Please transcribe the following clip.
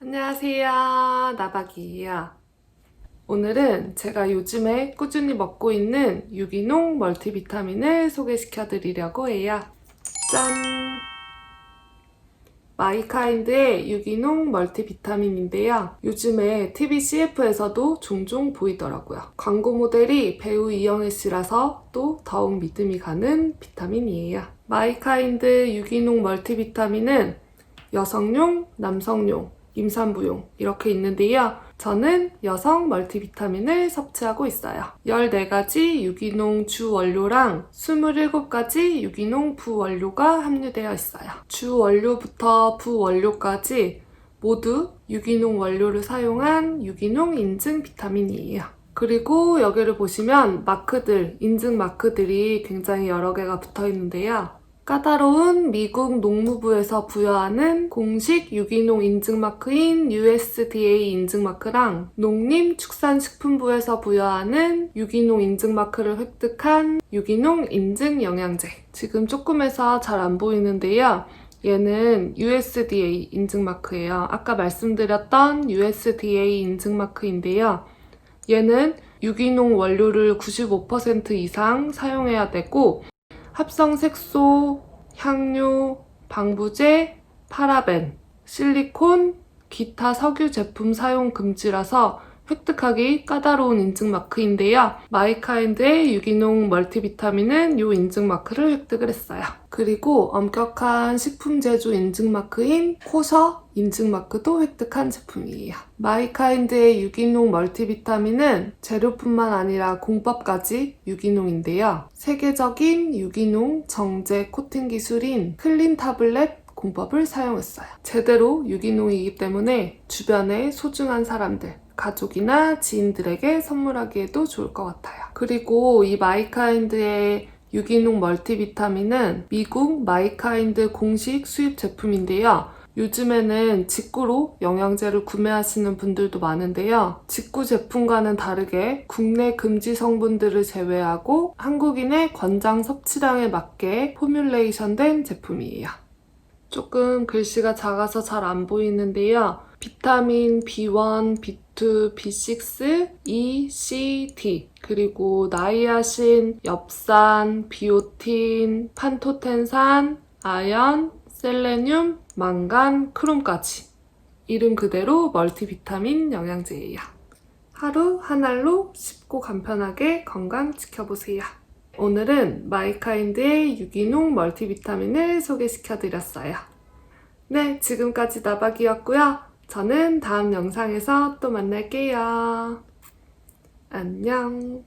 안녕하세요. 나박이에요. 오늘은 제가 요즘에 꾸준히 먹고 있는 유기농 멀티비타민을 소개시켜 드리려고 해요. 짠! 마이카인드의 유기농 멀티비타민인데요. 요즘에 TV CF에서도 종종 보이더라고요. 광고 모델이 배우 이영애 씨라서 또 더욱 믿음이 가는 비타민이에요. 마이카인드 유기농 멀티비타민은 여성용, 남성용, 임산부용 이렇게 있는데요. 저는 여성 멀티비타민을 섭취하고 있어요. 14가지 유기농 주 원료랑 27가지 유기농 부원료가 함유되어 있어요. 주 원료부터 부원료까지 모두 유기농 원료를 사용한 유기농 인증 비타민이에요. 그리고 여기를 보시면 마크들, 인증 마크들이 굉장히 여러 개가 붙어 있는데요. 까다로운 미국 농무부에서 부여하는 공식 유기농 인증 마크인 USDA 인증 마크랑 농림축산식품부에서 부여하는 유기농 인증 마크를 획득한 유기농 인증 영양제. 지금 조금해서 잘 안 보이는데요. 얘는 USDA 인증 마크예요. 아까 말씀드렸던 USDA 인증 마크인데요. 얘는 유기농 원료를 95% 이상 사용해야 되고 합성 색소, 향료, 방부제, 파라벤, 실리콘, 기타 석유 제품 사용 금지라서 획득하기 까다로운 인증 마크인데요. 마이카인드의 유기농 멀티비타민은 이 인증 마크를 획득을 했어요. 그리고 엄격한 식품 제조 인증 마크인 코셔 인증 마크도 획득한 제품이에요. 마이카인드의 유기농 멀티비타민은 재료뿐만 아니라 공법까지 유기농인데요. 세계적인 유기농 정제 코팅 기술인 클린 타블렛 공법을 사용했어요. 제대로 유기농이기 때문에 주변의 소중한 사람들, 가족이나 지인들에게 선물하기에도 좋을 것 같아요. 그리고 이 마이카인드의 유기농 멀티비타민은 미국 마이카인드 공식 수입 제품인데요. 요즘에는 직구로 영양제를 구매하시는 분들도 많은데요. 직구 제품과는 다르게 국내 금지 성분들을 제외하고 한국인의 권장 섭취량에 맞게 포뮬레이션된 제품이에요. 조금 글씨가 작아서 잘 안 보이는데요. 비타민 B1, B2, B6, E, C, D 그리고 나이아신, 엽산, 비오틴, 판토텐산, 아연, 셀레늄, 망간, 크롬까지 이름 그대로 멀티비타민 영양제예요. 하루 한 알로 쉽고 간편하게 건강 지켜보세요. 오늘은 마이카인드의 유기농 멀티비타민을 소개시켜 드렸어요. 네, 지금까지 나박이었고요. 저는 다음 영상에서 또 만날게요. 안녕.